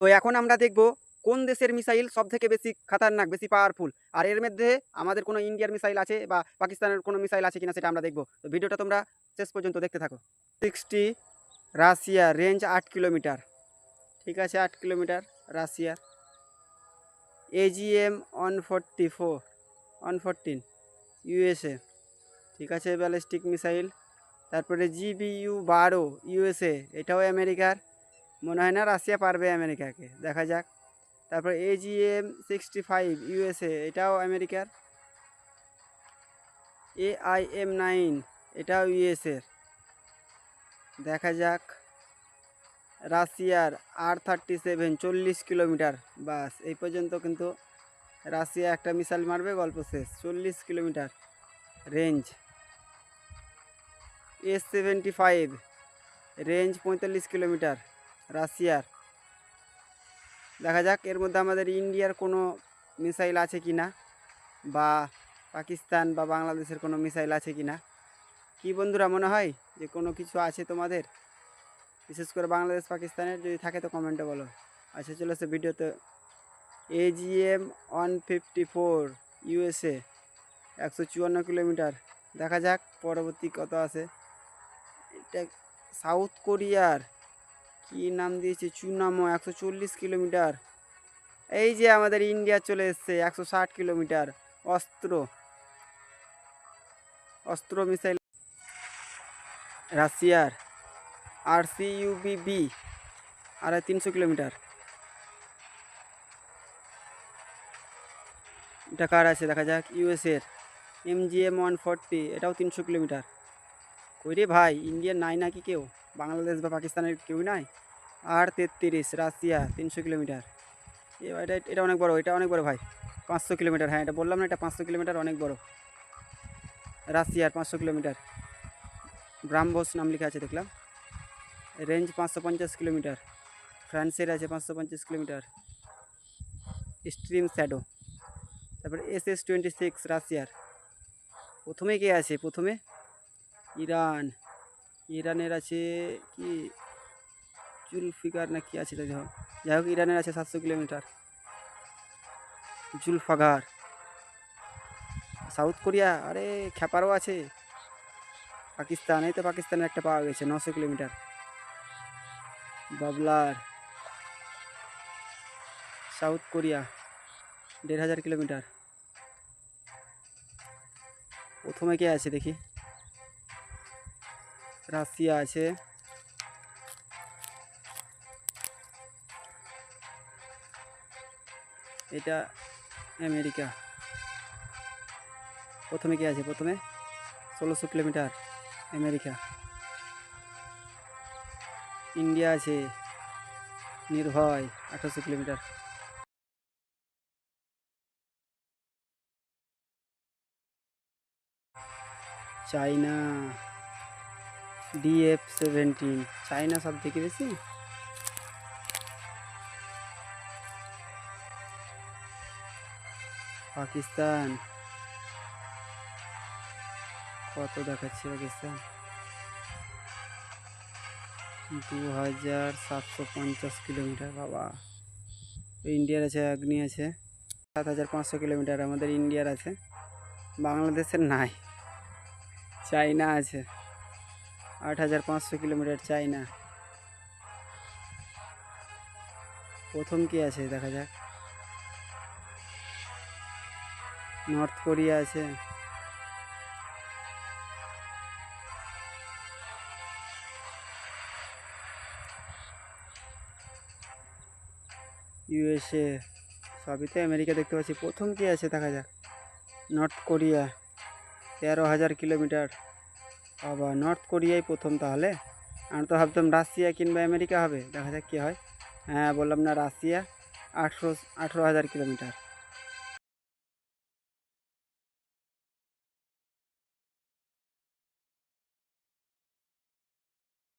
তো এখন আমরা দেখব কোন দেশের মিসাইল সব থেকে বেশি খাতারনাক, বেশি পাওয়ারফুল আর এর মধ্যে আমাদের কোনো ইন্ডিয়ার মিসাইল আছে বা পাকিস্তানের কোনো মিসাইল আছে কিনা সেটা আমরা দেখব। তো ভিডিওটা তোমরা শেষ পর্যন্ত দেখতে থাকো। সিক্সটি রাশিয়া রেঞ্জ আট কিলোমিটার। ঠিক আছে, আট kilometer Russia. AGM one forty four USA ঠিক আছে ব্যালিস্টিক মিসাইল তারপরে জিবিইউ বারো ইউএসএ এটাও আমেরিকার। মনে হয় না রাশিয়া পারবে আমেরিকাকে। দেখা যাক। তারপর এজিএম সিক্সটি ফাইভ ইউএসএ এটাও আমেরিকার। এআইএম নাইন এটাও ইউএসএর দেখা যাক। রাশিয়ার আর থার্টি সেভেন চল্লিশ কিলোমিটার বাস। এই পর্যন্ত কিন্তু রাশিয়া একটা মিসাইল মারবে, গল্প শেষ। চল্লিশ kilometre range S seventy five range পঁয়তাল্লিশ কিলোমিটার। রাশিয়ার। দেখা যাক, এর মধ্যে আমাদের ইন্ডিয়ার কোনো মিসাইল আছে কি না, বা পাকিস্তান বা বাংলাদেশের কোনো মিসাইল আছে কি না। কী বন্ধুরা, মনে হয় যে কোনো কিছু আছে তোমাদের? বিশেষ করে বাংলাদেশ, পাকিস্তানের যদি থাকে তো কমেন্টে বলো। আচ্ছা চলে আসে ভিডিওতে। AGM one fifty four USA, একশো চুয়ান্ন কিলোমিটার। দেখা যাক, পরবর্তী কত আছে। এটা সাউথ কোরিয়ার কি নাম দিয়েছে? চুনামো, একশো চল্লিশ কিলোমিটার। এই যে আমাদের ইন্ডিয়া চলে এসছে, একশো ষাট কিলোমিটার। অস্ত্র। অস্ত্র মিসাইল। রাশিয়ার আর সি ইউবিবি আর তিনশো কিলোমিটার। এটা কার আছে? দেখা যাক, ইউএসের। M G M one forty, এটাও তিনশো কিলোমিটার। কই রে ভাই, ইন্ডিয়ান নাই নাকি কেউ? বাংলাদেশ বা পাকিস্তানের কেউ নাই? আর তেত্রিশ, রাশিয়া, তিনশো কিলোমিটার। এটা এটা অনেক বড়, এটা অনেক বড় ভাই। পাঁচশো কিলোমিটার হ্যাঁ এটা বললাম না, এটা পাঁচশো কিলোমিটার অনেক বড়। রাশিয়ার পাঁচশো কিলোমিটার। ব্রাহ্মস নাম লেখা আছে, দেখলাম। রেঞ্জ পাঁচশো পঞ্চাশ কিলোমিটার। ফ্রান্সের আছে পাঁচশো পঞ্চাশ কিলোমিটার। Storm shadow. তারপরে এস এস টোয়েন্টি সিক্স, রাশিয়ার। প্রথমে কে আছে? প্রথমে ইরান, ইরানের আছে কি? জুলফিকার না কি আছে যাই হোক যাই হোক, ইরানের আছে সাতশো কিলোমিটার। জুলফাগার সাউথ কোরিয়া, আরে খ্যাপারও আছে। পাকিস্তান, এই তো পাকিস্তানের একটা পাওয়া গেছে, নশো কিলোমিটার। বাবলার। সাউথ কোরিয়া, দেড় হাজার কিলোমিটার। প্রথমে কে আছে দেখি। রাশিয়া আছে। এটা আমেরিকা। প্রথমে কি আছে? প্রথমে? ষোলোশো কিলোমিটার, আমেরিকা। ইন্ডিয়া আছে। নির্ভয়, আঠারোশো kilometre. China DF seventeen China সব থেকে বেশি? পাকিস্তান। কত দেখাচ্ছে পাকিস্তান? দু হাজার সাতশো পঞ্চাশ কিলোমিটার, বাবা। ইন্ডিয়ার আছে অগ্নি আছে। সাত হাজার পাঁচশো কিলোমিটার আমাদের ইন্ডিয়ার আছে। বাংলাদেশের নাই। চাইনা আছে। আট হাজার পাঁচশো কিলোমিটার চাইনা। প্রথম কি আছে দেখা যাক। নর্থ কোরিয়া আছে। ইউএসএ সবই তো আমেরিকা দেখতে পাচ্ছি। প্রথম কি আছে দেখা যাক। নর্থ কোরিয়া, তেরো হাজার কিলোমিটার। আবার নর্থ কোরিয়াই প্রথম তাহলে? আমি তো ভাবতাম রাশিয়া কিংবা আমেরিকা হবে। দেখা যাক কী হয়। হ্যাঁ বললাম না রাশিয়া। আঠেরো আঠেরো হাজার কিলোমিটার।